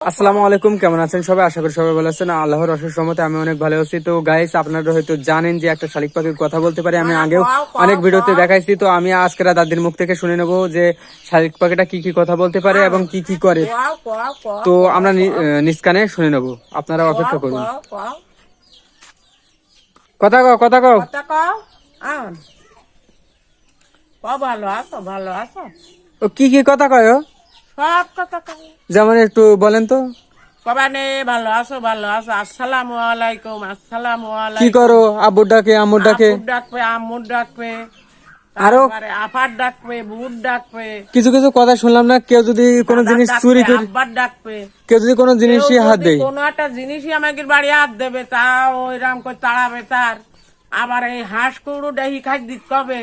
আসসালামু আলাইকুম কেমন আছেন সবাই? আশা করি সবাই ভালো আছেন। আল্লাহর অশেষ রহমতে আমি অনেক ভালো আছি। তো গাইস আপনারা হয়তো জানেন যে একটা শালিক পাখির কথা বলতে পারি। আমি আগেও অনেক ভিডিওতে দেখাইছি। তো আমি আজকে দাদির মুখ থেকে শুনে নেব যে শালিক পাখিটা কি কি কথা বলতে পারে এবং কি কি করে। তো আমরা নিষ্কানে শুনে নেব। আপনারা অপেক্ষা করুন। কথা কও কথা কও। ভালো আছো ভালো আছো? কি কি কথা কয়? সব কথা যেমন একটু বলেন তো। কবানে ভালো আছো ভালো আছো। আসসালামু আলাইকুম আসসালামু কি করো? আব্বুর ডাকে আম্মুর ডাকে। ডাকবে আম্মুর ডাকবে। আরও আপার ডাকবে বুট ডাকবে। কিছু কিছু কথা শুনলাম না কেউ যদি কোনো জিনিস চুরি করে আব্বার ডাকবে। কেউ যদি কোনো জিনিসই হাত দেয়। কোনো একটা জিনিসই আমাকে বাড়ি হাত দেবে তা ওইরাম করে তাড়াবে তার। আবার এই হাঁস কুড়ু ডাহি খাই দিত কবে?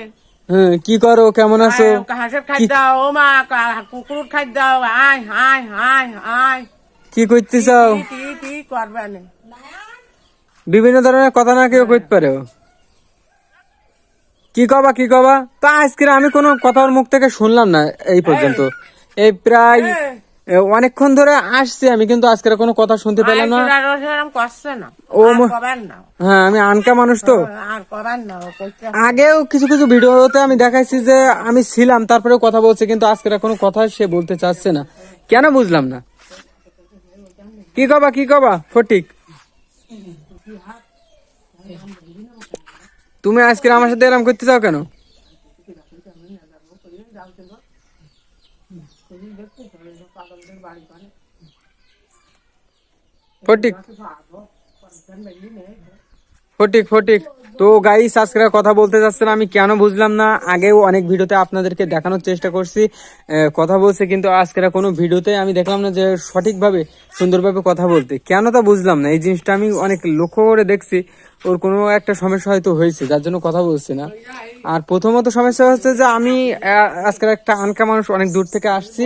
কি করো? কেমন আছো? হাঁসের খাই দাও ও মা কুকুর খাই দাও আয় হাই হাই হাই কি করতে চাও টি করবে বিভিন্ন ধরনের কথা না কেউ করতে পারে। কি কবা কি কবা? তা আজকে আমি কোনো কথার মুখ থেকে শুনলাম না এই পর্যন্ত। এই। প্রায় অনেকক্ষণ ধরে আসছি আমি কিন্তু আজকের কোনো কথা শুনতে পেলাম না। ও হ্যাঁ আমি আনকা মানুষ তো। আগেও কিছু কিছু ভিডিওতে আমি দেখাইছি যে আমি ছিলাম তারপরে কথা বলছে কিন্তু আজকের কোনো কথা সে বলতে চাচ্ছে না। কেন বুঝলাম না? কি কবা কি কবা ফটিক? তুমি আজকে আমার সাথে এরম করতে চাও কেন? ফটিক ফটিক ফটিক। তো গাইস আজকে কথা বলতে চাচ্ছেন আমি কেন বুঝলাম না। আগেও অনেক ভিডিওতে আপনাদেরকে দেখানোর চেষ্টা করছি। কথা বলছে, কিন্তু আজকের কোনো ভিডিওতে আমি দেখলাম না যে সঠিকভাবে, সুন্দরভাবে কথা বলতে। কেন তা বুঝলাম না, এই জিনিসটা আমি অনেক লক্ষ্য করে দেখছি। ওর কোনো একটা সমস্যা হয়তো হয়েছে, যার জন্য কথা বলছে না। আর প্রথমত সমস্যা হচ্ছে যে আমি আজকের একটা আনকা মানুষ অনেক দূর থেকে আসছি।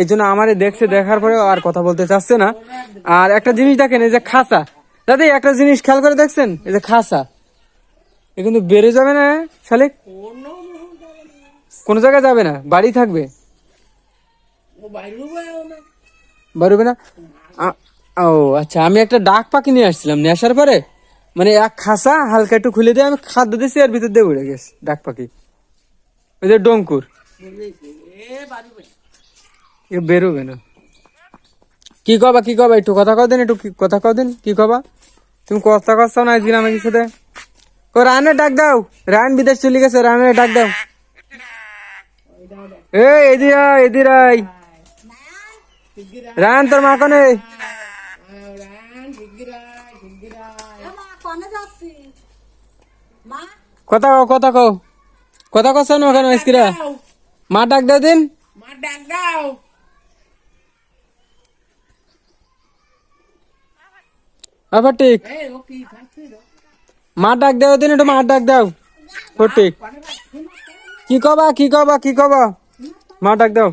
এই জন্য আমারে দেখছে, দেখার পরে আর কথা বলতে চাচ্ছে না। আর একটা জিনিস দেখেন, এই যে খাসা দাদি, একটা জিনিস খেয়াল করে দেখছেন? এই যে খাসা। এ কিন্তু বেড়ে যাবে না, শালিক? কোন জায়গায় যাবে না, বাড়ি থাকবে। বাড়বে না? ও আচ্ছা আমি একটা ডাক পাখি নিয়ে আসছিলাম, নিয়ে আসার পরে মানে এক খাসা হালকা একটু খুলে দিয়ে আমি খাদ্য দিয়েছি আর ভিতর দিয়ে উড়ে গেছে, ডাক পাখি। ওই যে ডঙ্কুর। এ বেরোবে না। কি কবা কি কবা, একটু কথা কও দিন, একটু কথা কও দিন, কি কবা? তুমি কথা কচ্ছাও না আজকে আমাকে সাথে? ও রায়নের ডাক দাও। রায়ন বিদেশ চলে গেছে, রায়নের ডাক দাও। এ এদির আয় এদির আয়। রায়ন, তোর মা কনে? কথা কও কথা কও। কথা কচ্ছাও না ওখানে আজকিরা মা ডাক দাও দিন। মা ডাক দাও। আবার ঠিক। এই ও কি খাচ্ছি রে? মা ডাক দাও দিন একটু মা ডাক দাও। ফটিক কি কবা কি কবা কি কবা? মা ডাক দাও।